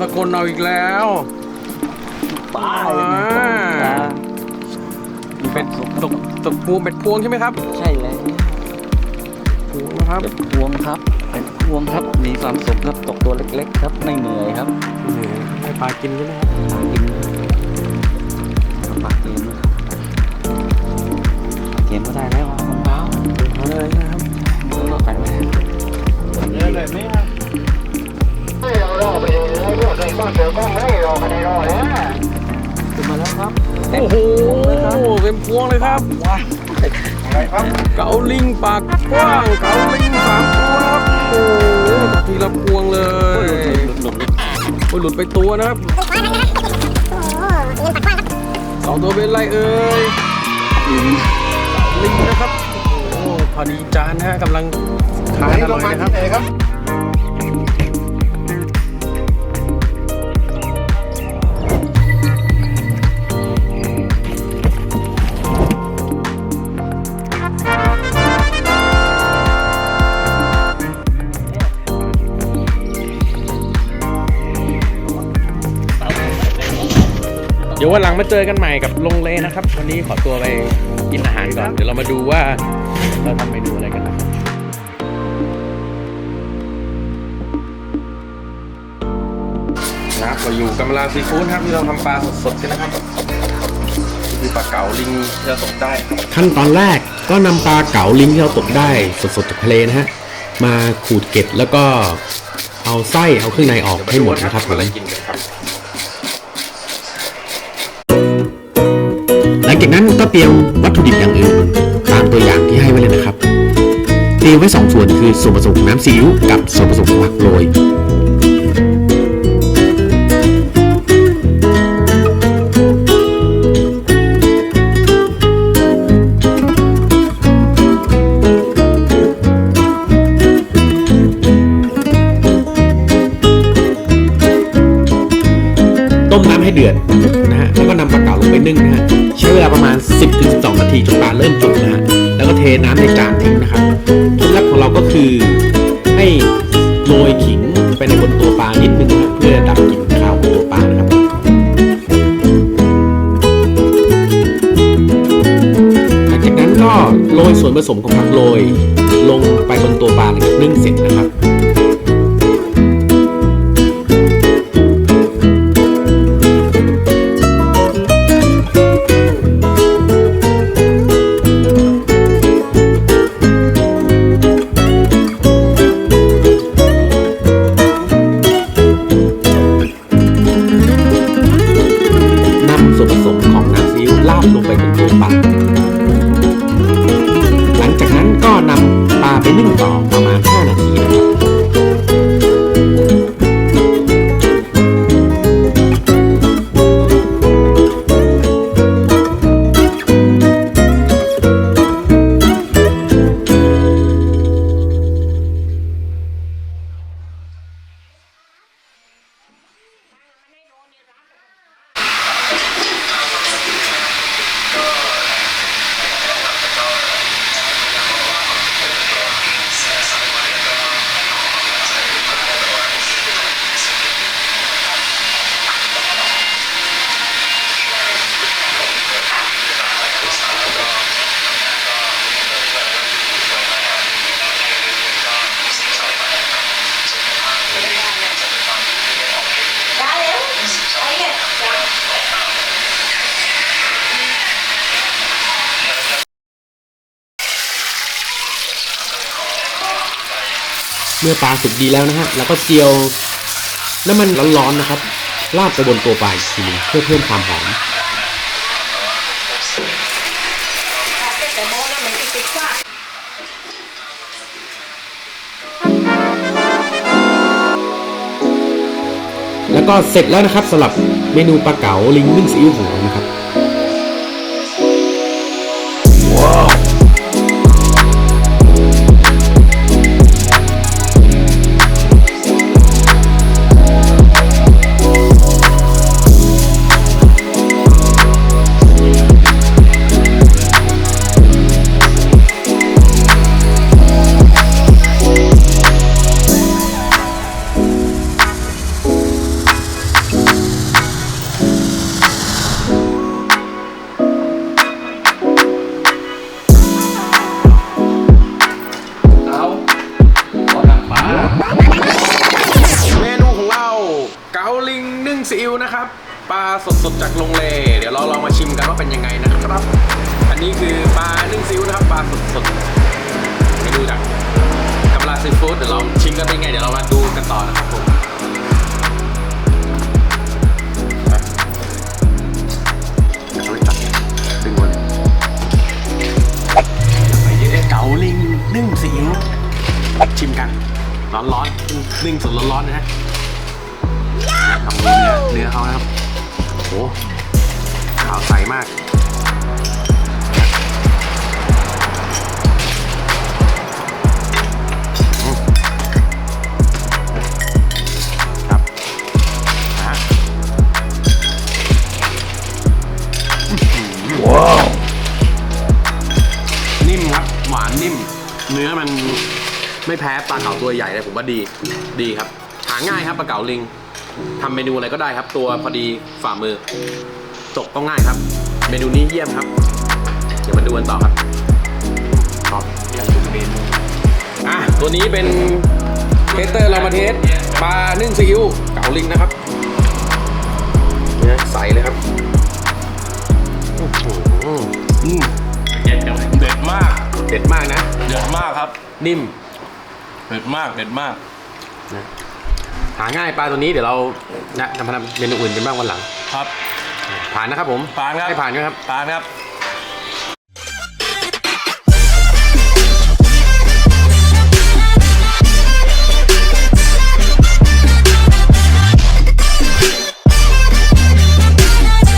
ตะโกนเอาอีกแล้วป้าอ่าเป็ดตกตกพวงเป็ดพวงใช่ไหมครับใช่แล้วพวงนะครับเป็ดพวงครับเป็ดพวงครับมีความสุขครับตกตัวเล็ก ๆ ครับไม่เหนื่อยครับนี่ให้ปลากินใช่ไหมครับปากกินปากเกมนะครับ รอเลยก็เจอก็ให้รอกันได้รอเลยขึ้นมาแล้วครับโอ้โหเต็มพวงเลยครับว้าอะไรครับเกาลิงปากกว้างเกาลิงสามตัวนะครับโอ้โหตกทีละพวงเลยหลุดหลุดหลุดโอ้หลุดไปตัวนะครับสองตัวเป็นไรเอ่ยลิงนะครับ โอ้พอดีจานนะฮะกำลังทานอร่อยนะครับ เดี๋ยววันหลังมาเจอกันใหม่กับลงเลนะครับ วันนี้ขอตัวไปกินอาหารก่อน เดี๋ยวเรามาดูว่าเราทำเมนูอะไรกันนะครับนะครับเราอยู่กำลาซีฟู้ดครับที่เราทำปลาสดๆกันนะครับคือปลาเก๋าลิงที่เราตกได้ครับขั้นตอนแรกก็นำปลาเก๋าลิงที่เราตกได้สดๆจากทะเลนะฮะมาขูดเกล็ดแล้วก็เอาไส้เอาเครื่องในออกให้หมดนะครับผมอะไรกินกันครับ ก็เตรียมวัตถุดิบอย่างอื่น ตามตัวอย่างที่ให้ไว้เลยนะครับ เตรียมไว้สองส่วนคือส่วนผสมน้ำซีอิ๊วกับส่วนผสมของผักโรยต้มน้ำให้เดือดนะฮะ ไปนึ่งนะฮะใช้เวลาประมาณ 10-12 นาทีจนปลาเริ่มจุกนะฮะแล้วก็เทน้ำในจานทิ้งนะครับเคล็ดลับของเราก็คือให้โรยขิงไปในบนตัวปลานิดนึงเพื่อดับกลิ่นคาวของตัวปลานะครับหลังจากนั้นก็โรยส่วนผสมของผักโรยลง เมื่อปลาสุกดีแล้วนะฮะแล้วก็เจียวน้ำมันร้อนๆนะครับราดไปบนตัวปลาอีกทีนึงเพื่อเพิ่มความหอมแล้วก็เสร็จแล้วนะครับสำหรับเมนูปลาเก๋าลิงนึ่งซีอิ๊วของเรานะครับ ซีอิ๊วนะครับปลาสดๆจากโรงเล เดี๋ยวเราลองมาชิมกันว่าเป็นยังไงนะครับ อันนี้คือปลานึ่งซีอิ๊วนะครับปลาสดๆเมนูจากกำลาซีฟู้ดเดี๋ยวเราชิมกันเป็นไงเดี๋ยวเรามาดูกันต่อนะครับผมอาไปจับดึงวนไปเยอะเก๋าลิงนึ่งซีอิ๊วชิมกัน ร้อนๆนึ่งสดร้อนๆนะฮะ ลองดูเนื้อเนื้อเขานะครับโอ้ขาวใสมากครับนะว้าวนิ่มครับ หวานนิ่ม เนื้อมันไม่แพ้ปลาเก๋าตัวใหญ่เลยผมว่าดี ดีครับ หาง่ายครับปลาเก๋าลิง ทำเมนูอะไรก็ได้ครับ ตัวพอดีฝ่ามือจบก็ง่ายครับ เมนูนี้เยี่ยมครับ เดี๋ยวมาดูกันต่อครับครับอยากดูเมนูอะตัวนี้เป็นเทสเตอร์เรามาเทสปลานึ่งซีอิ๊วเก๋าลิงนะครับเนื้อใสเลยครับโอ้โหอืมเด็ดเด็ดมาก เด็ดมากนะ เด็ดมากครับ นิ่ม เด็ดมากเด็ดมากนะ หาง่ายปลาตัวนี้เดี๋ยวเรานะทำทำเมนูอื่นกันบ้างวันหลัง ครับ ผ่านนะครับผมผ่านครับ ให้ผ่านก็ครับผ่านครับ